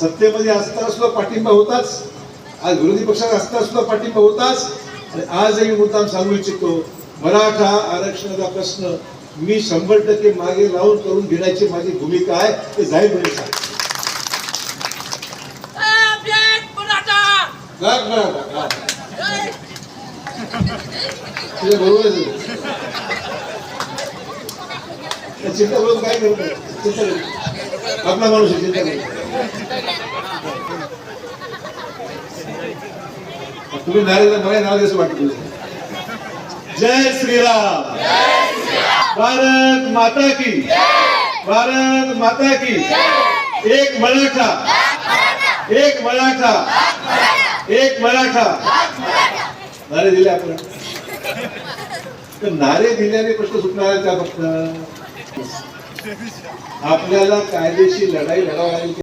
सत्तेमध्ये असताना सुद्धा पाठिंबा होताच. आज विरोधी पक्षात असताना सुद्धा पाठिंबा होताच. आणि आजही मुद्दाम सांगू इच्छितो मराठा आरक्षणाचा प्रश्न मी शंभर टक्के मागे लावून करून घेण्याची माझी भूमिका आहे ते जाहीरपणे सांगतो. तुझ्या बरोबरच आहे. त्या चिंता करून काय करतो चिंता आपला माणूस चिंता करू. तुम्ही नारे मला नाव द्यायचं वाटतं जय श्रीराम. भारत माता की. भारत माता की. एक मराठा. एक मराठा. एक मराठा. नारे दिले आपण. नारे दिल्याने प्रश्न सुटणार आहे त्या फक्त? आपल्याला कायदेशीर लढाई लढावं लागेल.